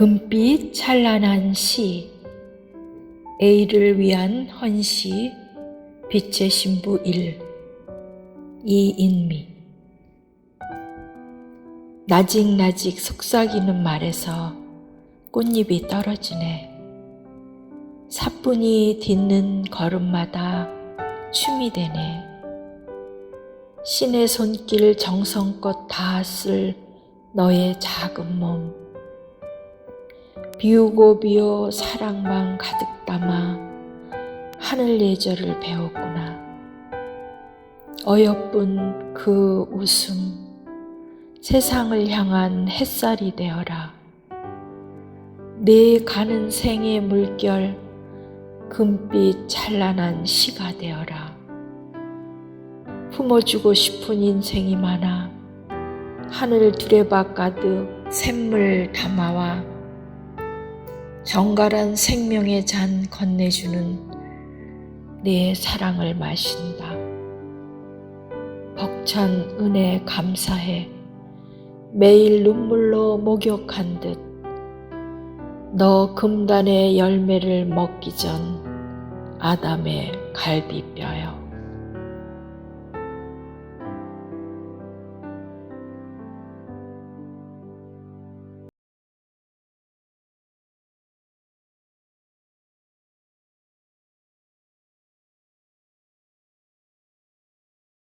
금빛 찬란한 시 A를 위한 헌시 빛의 신부 1 이인미 나직나직 속삭이는 말에서 꽃잎이 떨어지네. 사뿐히 딛는 걸음마다 춤이 되네. 신의 손길 정성껏 닿았을 너의 작은 몸. 비우고 비워 사랑만 가득 담아 하늘 예절을 배웠구나. 어여쁜 그 웃음, 세상을 향한 햇살이 되어라. 내 가는 생의 물결, 금빛 찬란한 시가 되어라. 품어주고 싶은 인생이 많아 하늘 두레박 가득 샘물 담아와 정갈한 생명의 잔 건네주는 내 사랑을 마신다. 벅찬 은혜 감사해 매일 눈물로 목욕한 듯 너 금단의 열매를 먹기 전 아담의 갈비뼈여